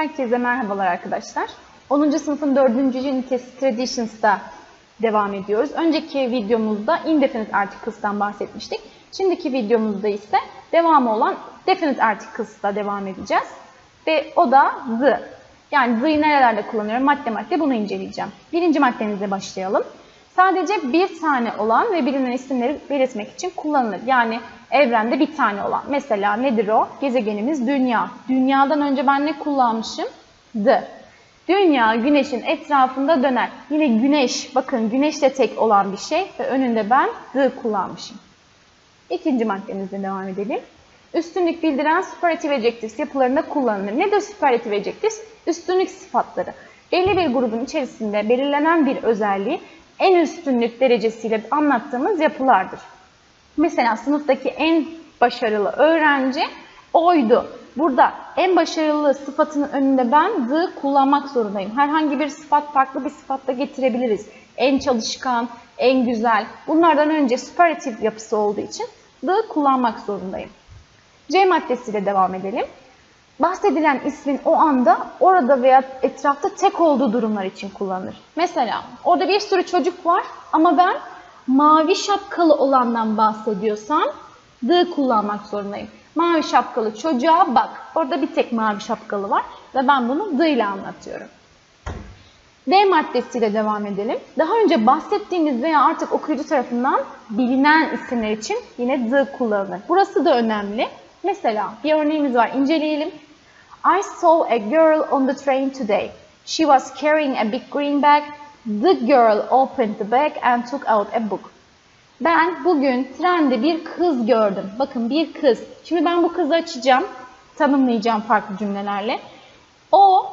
Herkese merhabalar arkadaşlar. 10. sınıfın 4. ünitesi Traditions'ta devam ediyoruz. Önceki videomuzda indefinite articles'tan bahsetmiştik. Şimdiki videomuzda ise devamı olan definite articles'ta devam edeceğiz. Ve o da the. Yani the'yi nerelerde kullanıyorum? Madde madde bunu inceleyeceğim. Birinci maddemizle başlayalım. Sadece bir tane olan ve bilinen isimleri belirtmek için kullanılır. Yani evrende bir tane olan. Mesela nedir o? Gezegenimiz Dünya. Dünyadan önce ben ne kullanmışım? The. Dünya güneşin etrafında döner. Yine güneş, bakın güneş de tek olan bir şey ve önünde ben the kullanmışım. İkinci maddemizle devam edelim. Üstünlük bildiren superlative adjectives yapılarında kullanılır. Nedir superlative adjectives? Üstünlük sıfatları. Belli bir grubun içerisinde belirlenen bir özelliği en üstünlük derecesiyle anlattığımız yapılardır. Mesela sınıftaki en başarılı öğrenci oydu. Burada en başarılı sıfatının önünde ben the kullanmak zorundayım. Herhangi bir sıfat farklı bir sıfatla getirebiliriz. En çalışkan, en güzel. Bunlardan önce süperatif yapısı olduğu için the kullanmak zorundayım. C maddesiyle devam edelim. Bahsedilen ismin o anda orada veya etrafta tek olduğu durumlar için kullanılır. Mesela orada bir sürü çocuk var ama ben mavi şapkalı olandan bahsediyorsam the kullanmak zorundayım. Mavi şapkalı çocuğa bak. Orada bir tek mavi şapkalı var ve ben bunu the ile anlatıyorum. D maddesiyle devam edelim. Daha önce bahsettiğimiz veya artık okuyucu tarafından bilinen isimler için yine the kullanılır. Burası da önemli. Mesela bir örneğimiz var. İnceleyelim. I saw a girl on the train today. She was carrying a big green bag. The girl opened the bag and took out a book. Ben bugün trende bir kız gördüm. Bakın bir kız. Şimdi ben bu kızı açacağım. Tanımlayacağım farklı cümlelerle. O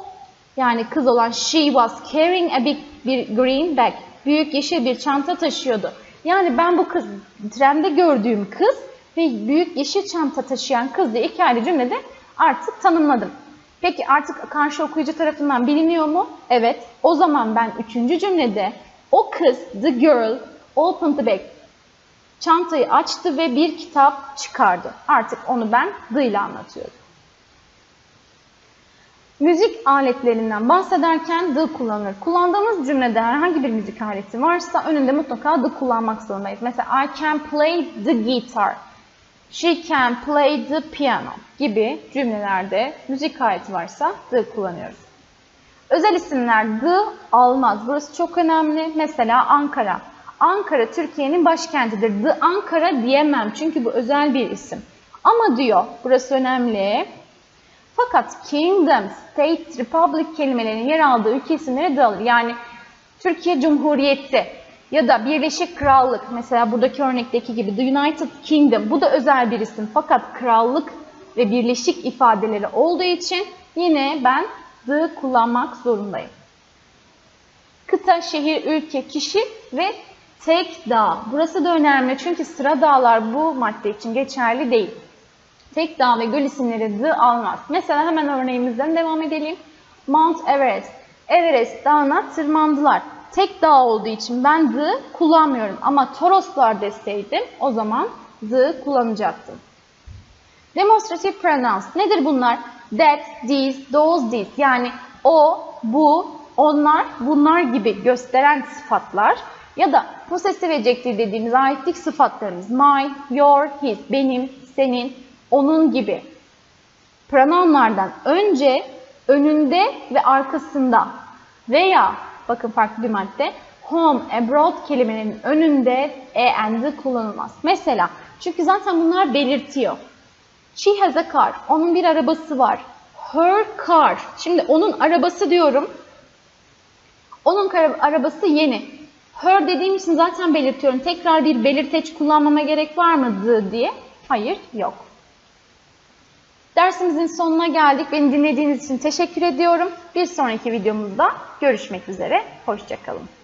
yani kız olan she was carrying a big bir green bag. Büyük yeşil bir çanta taşıyordu. Yani ben bu kız trende gördüğüm kız ve büyük yeşil çanta taşıyan kız diye iki ayrı cümlede artık tanımladım. Peki artık karşı okuyucu tarafından biliniyor mu? Evet. O zaman ben üçüncü cümlede o kız, the girl, opened the bag. Çantayı açtı ve bir kitap çıkardı. Artık onu ben the ile anlatıyorum. Müzik aletlerinden bahsederken the kullanılır. Kullandığımız cümlede herhangi bir müzik aleti varsa önünde mutlaka the kullanmak zorundayız. Mesela I can play the guitar. She can play the piano gibi cümlelerde müzik aleti varsa the kullanıyoruz. Özel isimler the almaz. Burası çok önemli. Mesela Ankara. Ankara Türkiye'nin başkentidir. The Ankara diyemem çünkü bu özel bir isim. Ama diyor, burası önemli. Fakat kingdom, state, republic kelimelerinin yer aldığı ülke isimleri de alır. Yani Türkiye Cumhuriyeti ya da Birleşik Krallık mesela buradaki örnekteki gibi The United Kingdom bu da özel bir isim. Fakat krallık ve birleşik ifadeleri olduğu için yine ben the kullanmak zorundayım. Kıta, şehir, ülke, kişi ve tek dağ. Burası da önemli çünkü sıra dağlar bu madde için geçerli değil. Tek dağ ve göl isimleri the almaz. Mesela hemen örneğimizden devam edelim. Mount Everest. Everest dağına tırmandılar. Tek dağ olduğu için ben the kullanmıyorum. Ama Toroslar deseydim o zaman the kullanacaktım. Demonstrative pronouns. Nedir bunlar? That, these, those, these. Yani o, bu, onlar, bunlar gibi gösteren sıfatlar ya da possessive adjective dediğimiz aitlik sıfatlarımız my, your, his, benim, senin, onun gibi pronounlardan önce, önünde ve arkasında veya bakın farklı bir madde home, abroad kelimelerinin önünde e and the kullanılmaz. Mesela çünkü zaten bunlar belirtiyor. She has a car. Onun bir arabası var. Her car. Şimdi onun arabası diyorum. Onun arabası yeni. Her dediğim için zaten belirtiyorum. Tekrar bir belirteç kullanmama gerek var mı diye? Hayır, yok. Dersimizin sonuna geldik. Beni dinlediğiniz için teşekkür ediyorum. Bir sonraki videomuzda görüşmek üzere. Hoşçakalın.